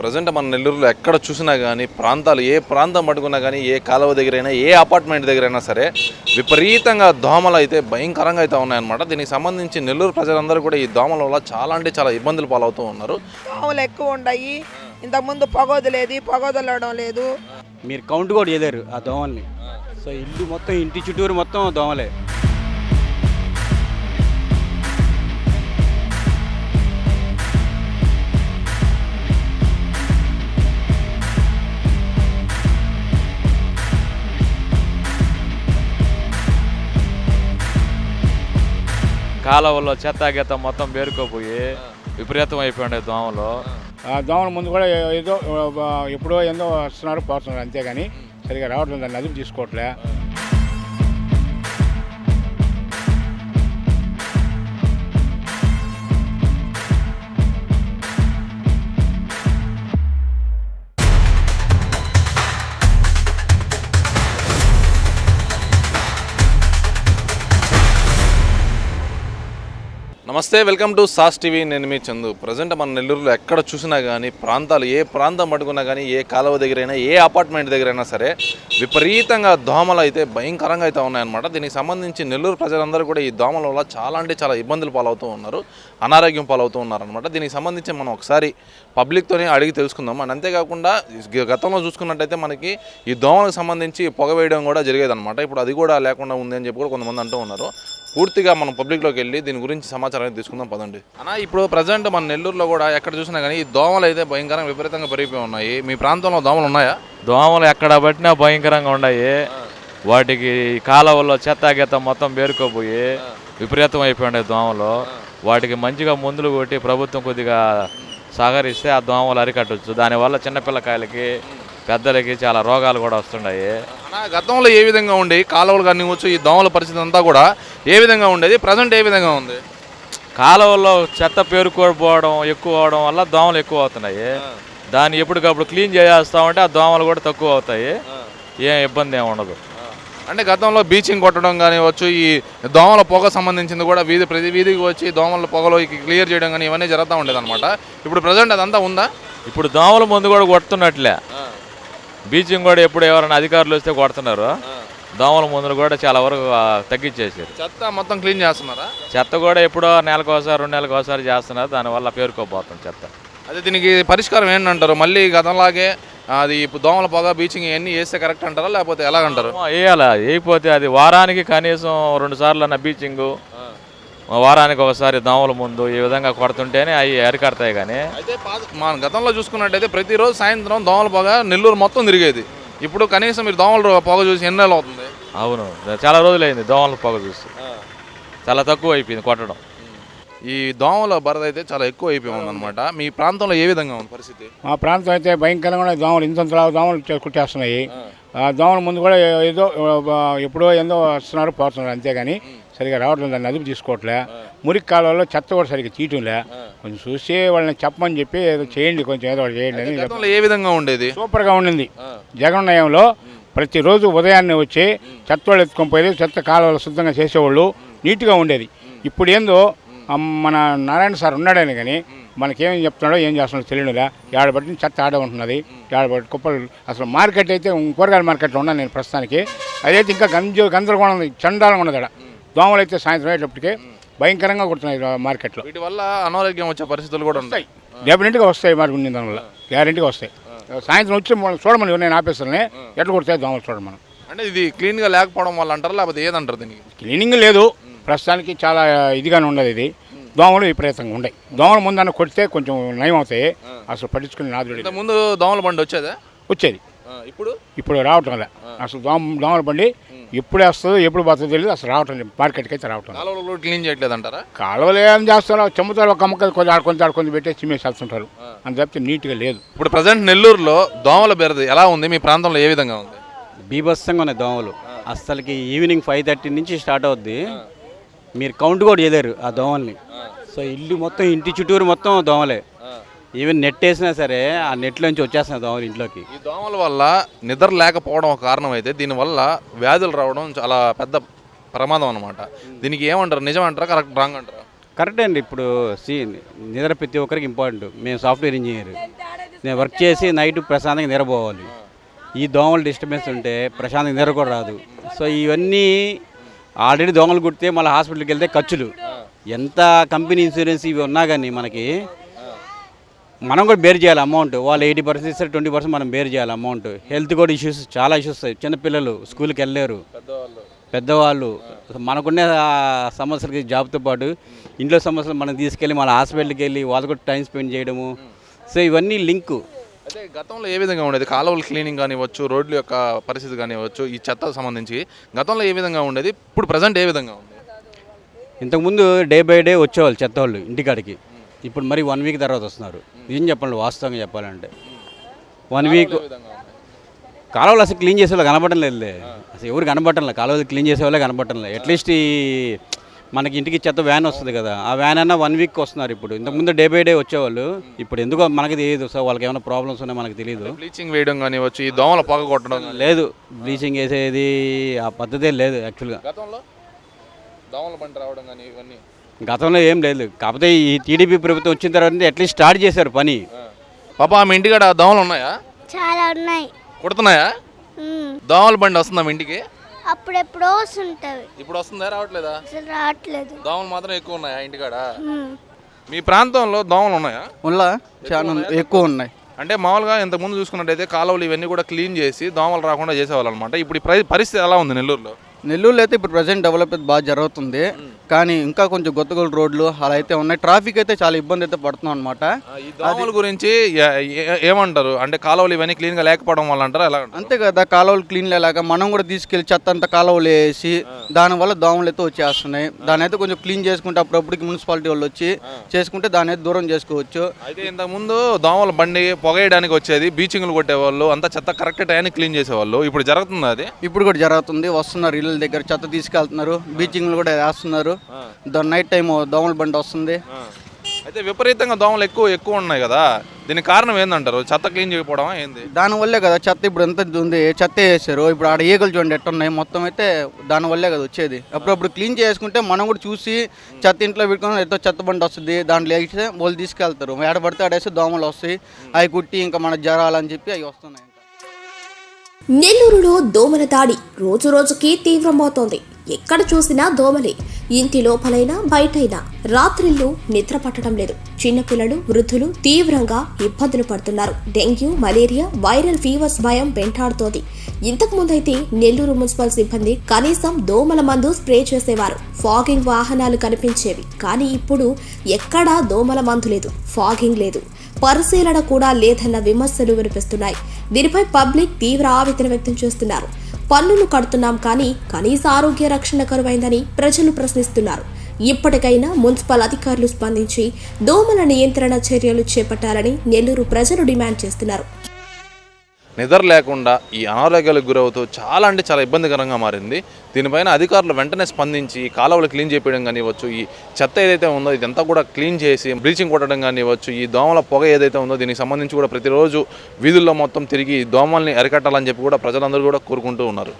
Present మన నెల్లూరులో ఎక్కడ చూసినా కానీ ప్రాంతాలు ఏ ప్రాంతం పట్టుకున్నా కానీ ఏ కాలువ దగ్గరైనా ఏ అపార్ట్మెంట్ దగ్గరైనా సరే విపరీతంగా దోమలు అయితే భయంకరంగా అయితే ఉన్నాయన్నమాట. దీనికి సంబంధించి నెల్లూరు ప్రజలందరూ కూడా ఈ దోమల వల్ల చాలా అంటే చాలా ఇబ్బందులు పాలవుతూ ఉన్నారు. దోమలు ఎక్కువ ఉన్నాయి ఇంతకుముందు పొగొదలేదు పొగొదలడం లేదు. మీరు కౌంట్ కూడా చేయలేరు ఆ దోమల్ని. సో ఇల్లు మొత్తం ఇంటి చుట్టూరు మొత్తం దోమలే. కాలువలో చెత్త గీత మొత్తం పేరుకోపోయి విపరీతం అయిపోయింది దోమలు. ఆ. దోమల ముందు కూడా ఏదో ఎప్పుడో ఏందో వస్తున్నారు పోతున్నారు అంతేగాని సరిగా రావట్లేదు దాన్ని అదుపు తీసుకోవట్లే. నమస్తే వెల్కమ్ టు సాస్ టీవీ. నేను మీ చందు. ప్రజెంట్ మన నెల్లూరులో ఎక్కడ చూసినా కానీ ప్రాంతాలు ఏ ప్రాంతం పట్టుకున్నా కానీ ఏ కాలువ దగ్గరైనా ఏ అపార్ట్మెంట్ దగ్గరైనా సరే విపరీతంగా దోమలు అయితే భయంకరంగా అయితే ఉన్నాయన్నమాట. దీనికి సంబంధించి నెల్లూరు ప్రజలందరూ కూడా ఈ దోమల వల్ల చాలా అంటే చాలా ఇబ్బందులు పాలవుతూ ఉన్నారు. అనారోగ్యం పాలవుతూ ఉన్నారనమాట దీనికి సంబంధించి మనం ఒకసారి పబ్లిక్తోనే అడిగి తెలుసుకుందాం. అండ్ అంతేకాకుండా గతంలో చూసుకున్నట్టయితే మనకి ఈ దోమలకు సంబంధించి పొగ వేయడం కూడా జరిగేదన్నమాట. ఇప్పుడు అది కూడా లేకుండా ఉంది అని చెప్పి కూడా కొంతమంది అంటూ ఉన్నారు. పూర్తిగా మనం పబ్లిక్లోకి వెళ్ళి దీని గురించి సమాచారం అయితే తీసుకుందాం పదండి. అన్న ఇప్పుడు ప్రజెంట్ మన నెల్లూరులో కూడా ఎక్కడ చూసినా కానీ ఈ దోమలు అయితే భయంకరంగా విపరీతంగా పెరిగిపోయి ఉన్నాయి. మీ ప్రాంతంలో దోమలు ఉన్నాయా? దోమలు ఎక్కడ పట్టినా భయంకరంగా ఉన్నాయి. వాటికి కాలువలో చెత్త గీత మొత్తం పేరుకోపోయి విపరీతం అయిపోయింది దోమలు. వాటికి మంచిగా మందులు కొట్టి ప్రభుత్వం కొద్దిగా సహకరిస్తే ఆ దోమలు అరికట్టవచ్చు దానివల్ల చిన్నపిల్లకాయలకి పెద్దలకి చాలా రోగాలు కూడా వస్తున్నాయి. అన్న గతంలో ఏ విధంగా ఉండి కాలువలు కానివచ్చు ఈ దోమల పరిస్థితి అంతా కూడా ఏ విధంగా ఉండేది? ప్రజెంట్ ఏ విధంగా ఉంది? కాలువలో చెత్త పేరుకోకపోవడం ఎక్కువ అవడం వల్ల దోమలు ఎక్కువ అవుతున్నాయి దాన్ని ఎప్పటికప్పుడు క్లీన్ చేస్తామంటే ఆ దోమలు కూడా తక్కువ అవుతాయి ఏం ఇబ్బంది ఏమి ఉండదు. అంటే గతంలో బీచింగ్ కొట్టడం కానివచ్చు ఈ దోమల పొగ సంబంధించింది కూడా వీధి ప్రతి వీధికి వచ్చి దోమల పొగలో క్లియర్ చేయడం కానీ ఇవన్నీ జరుగుతూ ఉండేది అనమాట ఇప్పుడు ప్రజెంట్ అదంతా ఉందా? ఇప్పుడు దోమల మందు కూడా కొడుతున్నట్లే. బీచింగ్ కూడా ఎప్పుడు ఎవరైనా అధికారులు వస్తే కొడుతున్నారు. దోమల మందులు కూడా చాలా వరకు తగ్గించేసారు చెత్త మొత్తం క్లీన్ చేస్తున్నారా? చెత్త కూడా ఎప్పుడో నెలకు ఒకసారి రెండు నెలలకు ఒకసారి చేస్తున్నారు. దానివల్ల పేరుకోబోతుంది చెత్త. అదే దీనికి పరిష్కారం ఏంటంటారు? మళ్ళీ గతంలాగే అది ఇప్పుడు దోమల పొగ బీచింగ్ ఇవన్నీ వేస్తే కరెక్ట్ అంటారా? లేకపోతే ఎలాగంటారు? వేయాల? వేయకపోతే అది వారానికి కనీసం రెండు సార్లు అన్న బీచింగ్ వారానికి ఒకసారి దోమల ముందు ఈ విధంగా కొడుతుంటేనే అవి అరికడతాయి కానీ. అయితే మన గతంలో చూసుకున్నట్టయితే ప్రతిరోజు సాయంత్రం దోమల పొగ నెల్లూరు మొత్తం తిరిగేది. ఇప్పుడు కనీసం మీరు దోమల పొగ చూసి ఎన్ని నెలలు అవుతుంది? అవును. చాలా రోజులైంది దోమల పొగ చూసి. చాలా తక్కువ అయిపోయింది కొట్టడం. ఈ దోమల బరద అయితే చాలా ఎక్కువ అయిపోయి ఉందన్నమాట మీ ప్రాంతంలో ఏ విధంగా ఉంది పరిస్థితి? మా ప్రాంతం అయితే భయంకరంగా దోమలు. ఇంతంతలా దోమలు కుట్టేస్తున్నాయి. ఆ. దోమల ముందు కూడా ఏదో ఎప్పుడో ఏందో వస్తున్నారు పోతున్నారు అంతేగాని సరిగా రావట్లేదు దాన్ని అదుపు తీసుకోవట్లే. మురికి కాలువలో చెత్త కూడా సరిగ్గా తీయటంలే. కొంచెం చూసి వాళ్ళని చెప్పమని చెప్పి ఏదో చేయండి కొంచెం ఏదో ఒకటి చేయండి అని ఏ విధంగా ఉండేది? సూపర్గా ఉండింది. జగన్ నయంలో ప్రతిరోజు ఉదయాన్నే వచ్చి చెత్త వాళ్ళు ఎత్తుకొని పోయి చెత్త కాలువలు శుద్ధంగా చేసేవాళ్ళు నీట్గా ఉండేది. ఇప్పుడు ఏందో మన నారాయణ సార్ ఉన్నాడని కానీ మనకేం చెప్తున్నాడో ఏం చేస్తున్నాడో తెలియదులే ఏడబట్టి చెత్త ఆడ ఉంటున్నది. ఏడబట్టి కుప్పలు అసలు మార్కెట్ అయితే కూరగాయల మార్కెట్లో ఉన్నాను నేను ప్రస్తుతానికి. అదైతే ఇంకా గంజ గందరగోళం ఉంది చండాలంగా ఉన్నది ఆడ. దోమలు అయితే సాయంత్రం అయ్యేటప్పటికి భయంకరంగా కొడుతున్నాయి మార్కెట్లో. వీటి వల్ల అనారోగ్యం వచ్చే పరిస్థితులు కూడా ఉంటాయి. డెఫినెట్గా వస్తాయి మరి ఉండింది దానివల్ల గ్యారెంటీగా వస్తాయి. సాయంత్రం వచ్చి మనం చూడమని నేను ఆపేస్తానే ఎట్లా కొడతాయి దోమలు చూడమని. మనం అంటే ఇది క్లీన్గా లేకపోవడం వల్ల అంటారా లేకపోతే ఏదంటారు దీనికి? క్లీనింగ్ లేదు. ప్రస్తుతానికి చాలా ఇదిగానే ఉండదు ఇది. దోమలు విపరీతంగా ఉన్నాయి దోమల ముందన్న కొడితే కొంచెం నయం అవుతాయి అసలు పట్టించుకుని నాదుడు ఇంత ముందు దోమల బండి వచ్చేదా? వచ్చేది. ఆ, ఇప్పుడు? ఇప్పుడు రావటం లే అసలు దోమ దోమల బండి ఎప్పుడు వస్తుందో ఎప్పుడు పోతుందో తెలియదు. అసలు రావటం లేదు. మార్కెట్కి అయితే రావటం. కాలువలు క్లీన్ చేయట్లేదు అంటారా కాలువలు ఏం చేస్తారో చెమ్ముతారు ఒక అమ్మకాలు కొంచెం ఆడుకొని ఆడుకొని పెట్టి చిమ్మేసి వెళ్తుంటారు అని చెప్తే నీట్గా లేదు. ఇప్పుడు ప్రజెంట్ నెల్లూరులో దోమల బెరది ఎలా ఉంది? మీ ప్రాంతంలో ఏ విధంగా ఉంది? బీభత్సంగా ఉన్నాయి దోమలు. అస్సలకి ఈవినింగ్ ఫైవ్ థర్టీ నుంచి స్టార్ట్ అవుద్ది. మీరు కౌంట్ కూడా చేయలేరు ఆ దోమల్ని. సో ఇల్లు మొత్తం ఇంటి చుట్టూరు మొత్తం దోమలే. ఈవెన్ నెట్ వేసినా సరే ఆ నెట్లోంచి వచ్చేస్తున్నాయి దోమలు ఇంట్లోకి. ఈ దోమల వల్ల నిద్ర లేకపోవడం ఒక కారణం అయితే దీనివల్ల వ్యాధులు రావడం చాలా పెద్ద ప్రమాదం అనమాట దీనికి ఏమంటారు? నిజం అంటారా కరెక్ట్ రాంగ్ అంటారా? కరెక్ట్ అండి. ఇప్పుడు సి నిద్ర ప్రతి ఒక్కరికి ఇంపార్టెంట్ మేము సాఫ్ట్వేర్ ఇంజనీర్ నేను వర్క్ చేసి నైట్ ప్రశాంతంగా నిద్రపోవాలి. ఈ దోమలు డిస్టర్బెన్స్ ఉంటే ప్రశాంతంగా నిద్ర కూడా రాదు. సో ఇవన్నీ ఆల్రెడీ దోమలు కుడితే మళ్ళీ హాస్పిటల్కి వెళ్తే ఖర్చులు. ఎంత కంపెనీ ఇన్సూరెన్స్ ఇవి ఉన్నా కానీ మనకి మనం కూడా బేర్ చేయాలి అమౌంట్. వాళ్ళు ఎయిటీ పర్సెంట్ ఇస్తారు ట్వంటీ పర్సెంట్ మనం బేర్ చేయాలి అమౌంట్. హెల్త్ కూడా ఇష్యూస్ చాలా ఇష్యూస్ వస్తాయి. చిన్నపిల్లలు స్కూల్కి వెళ్ళలేరు. పెద్దవాళ్ళు. మనకున్న సమస్యలకి జాబ్తో పాటు ఇంట్లో సమస్యలు మనం తీసుకెళ్ళి మన హాస్పిటల్కి వెళ్ళి వాళ్ళు కూడా టైం స్పెండ్ చేయడము. సో ఇవన్నీ లింకు. అయితే గతంలో ఏ విధంగా ఉండేది? కాలువల క్లీనింగ్ కానివ్వచ్చు రోడ్ల యొక్క పరిస్థితి కానివ్వచ్చు ఈ చెత్తకు సంబంధించి గతంలో ఏ విధంగా ఉండేది? ఇప్పుడు ప్రజెంట్ ఏ విధంగా ఉంది? ఇంతకుముందు డే బై డే వచ్చేవాళ్ళు చెత్త వాళ్ళు ఇంటికాడికి. ఇప్పుడు మరి వన్ వీక్ తర్వాత వస్తున్నారు. ఏం చెప్పండి వాస్తవంగా చెప్పాలంటే. వన్ వీక్ కాలువలు అసలు క్లీన్ చేసే వాళ్ళు కనపడడం లేదులే. అసలు ఎవరు కనపడటం లేదు. కాలువలు క్లీన్ చేసే వాళ్ళే కనపడటం లేదు అట్లీస్ట్ ఈ మనకి ఇంటికి చెత్త వ్యాన్ వస్తుంది కదా. ఆ వ్యాన్ అన్న వన్ వీక్ వస్తున్నారు ఇప్పుడు. ఇంతకుముందు డే బై డే వచ్చేవాళ్ళు. ఇప్పుడు ఎందుకో మనకి తెలియదు. సో వాళ్ళకి ఏమైనా ప్రాబ్లమ్స్ ఉన్నాయో మనకు తెలియదు బ్లీచింగ్ వేయడం కానివ్వచ్చు ఈ దోమల పొగ కొట్టడం. లేదు. బ్లీచింగ్ వేసేది ఆ పద్ధతే లేదు యాక్చువల్గా. గతంలో? దోమల బండి రావడం కానీ ఇవన్నీ. గతంలో ఏం లేదు. కాకపోతే ఈ టీడీపీ ప్రభుత్వం వచ్చిన తర్వాత అట్లీస్ట్ స్టార్ట్ చేశారు పని. పాప మీ ఇంటికాడ దోమలు ఉన్నాయా? చాలా ఉన్నాయి. కుడుతున్నాయా. దోమల బండి వస్తుందా మీ ఇంటికి? అప్పుడెప్పుడో వస్తుంటవి ఇప్పుడు వస్తుందా రావట్లేదా? అసలు రావట్లేదు. దోమలు మాత్రం ఎక్కువ ఉన్నాయా ఇంటికాడ. మీ ప్రాంతంలో దోమలు ఉన్నాయా? ఉల్లా చాలా ఎక్కువ ఉన్నాయి. అంటే మామూలుగా ఇంతకుముందు చూసుకున్నట్టయితే కాలువలు ఇవన్నీ కూడా క్లీన్ చేసి దోమలు రాకుండా చేసేవాళ్ళు అనమాట ఇప్పుడు ఈ ప్ర- పరిస్థితి ఎలా ఉంది నెల్లూరులో? నెల్లూరులో అయితే ఇప్పుడు ప్రజెంట్ డెవలప్ అయితే బాగా జరుగుతుంది. కానీ ఇంకా కొంచెం గొత్తగోలు రోడ్లు అలా అయితే ఉన్నాయి. ట్రాఫిక్ అయితే చాలా ఇబ్బంది అయితే పడుతున్నాం అనమాట దోమల గురించి ఏమంటారు? అంటే కాలువలు ఇవన్నీ క్లీన్గా లేకపోవడం వల్ల అంటారా? ఎలా? అంతే కదా కాలువలు క్లీన్ లేలాగా మనం కూడా తీసుకెళ్ళి చెత్త అంతా కాలువలు వేసి దానివల్ల దోమలు అయితే వచ్చేస్తున్నాయి. దాని అయితే కొంచెం క్లీన్ చేసుకుంటే అప్పుడప్పటికి మున్సిపాలిటీ వాళ్ళు వచ్చి చేసుకుంటే దాని అయితే దూరం చేసుకోవచ్చు. అయితే ఇంతకు ముందు దోమల బండి పొగేయడానికి వచ్చేది బీచింగ్లు కొట్టేవాళ్ళు అంతా చెత్త కరెక్ట్ టైంకి క్లీన్ చేసేవాళ్ళు. ఇప్పుడు జరుగుతుంది అది? ఇప్పుడు కూడా జరుగుతుంది. వస్తున్నారు ఇళ్ళ దగ్గర చెత్త తీసుకెళ్తున్నారు. బీచింగ్లు కూడా వేస్తున్నారు. నైట్ టైం దోమల బండి వస్తుంది. అయితే విపరీతంగా దోమలు ఎక్కువ ఎక్కువ ఉన్నాయి కదా. దీనికి కారణం ఏందంటారు? చెత్త క్లీన్ చేయకపోవడమా ఏంది? దానివల్లే కదా చెత్త ఇప్పుడు ఎంత ఉంది? చెత్త వేసారు. ఇప్పుడు ఆడ ఈగలు చూడండి ఎట్టున్నాయి. మొత్తం అయితే దానివల్లే కదా వచ్చేది. అప్పుడప్పుడు క్లీన్ చేసుకుంటే మనం కూడా చూసి చెత్త ఇంట్లో పెట్టుకుని ఎంతో చెత్త బండి వస్తుంది. దాంట్లో వేస్తే వాళ్ళు తీసుకెళ్తారు. ఏడ పడితే ఆడేస్తే దోమలు వస్తాయి. అవి కుట్టి ఇంకా మన జ్వరాలని చెప్పి అవి వస్తున్నాయి. నెల్లూరులో దోమల దాడి రోజు రోజుకి తీవ్రమవుతోంది. ఎక్కడ చూసినా దోమలే. ఇంటి లోపలైనా బయటైనా రాత్రిళ్ళు నిద్ర పట్టడం లేదు. చిన్నపిల్లలు వృద్ధులు తీవ్రంగా ఇబ్బందులు పడుతున్నారు. డెంగ్యూ మలేరియా వైరల్ ఫీవర్స్ భయం వెంటాడుతోంది. ఇంతకు ముందైతే నెల్లూరు మున్సిపల్ సిబ్బంది కనీసం దోమల మందు స్ప్రే చేసేవారు. ఫాగింగ్ వాహనాలు కనిపించేవి. కానీ ఇప్పుడు ఎక్కడా దోమల మందు లేదు. ఫాగింగ్ లేదు. పరిశీలన కూడా లేదన్న విమర్శలు వినిపిస్తున్నాయి. దీనిపై పబ్లిక్ తీవ్ర ఆవేదన వ్యక్తం చేస్తున్నారు. పన్నులు కడుతున్నాం కానీ కనీస ఆరోగ్య రక్షణ కరువైందని ప్రజలు ప్రశ్నిస్తున్నారు. ఇప్పటికైనా మున్సిపల్ అధికారులు స్పందించి దోమల నియంత్రణ చర్యలు చేపట్టాలని నెల్లూరు ప్రజలు డిమాండ్ చేస్తున్నారు. నిద్ర లేకుండా ఈ అనారోగ్యాలకు గురవుతూ చాలా అంటే చాలా ఇబ్బందికరంగా మారింది. దీనిపైన అధికారులు వెంటనే స్పందించి కాలువలు క్లీన్ చేయడం కానివ్వచ్చు ఈ చెత్త ఏదైతే ఉందో ఇదంతా కూడా క్లీన్ చేసి బ్లీచింగ్ కొట్టడం కానివ్వచ్చు ఈ దోమల పొగ ఏదైతే ఉందో దీనికి సంబంధించి కూడా ప్రతిరోజు వీధుల్లో మొత్తం తిరిగి ఈ దోమల్ని అరికట్టాలని చెప్పి కూడా ప్రజలందరూ కూడా కోరుకుంటూ ఉన్నారు.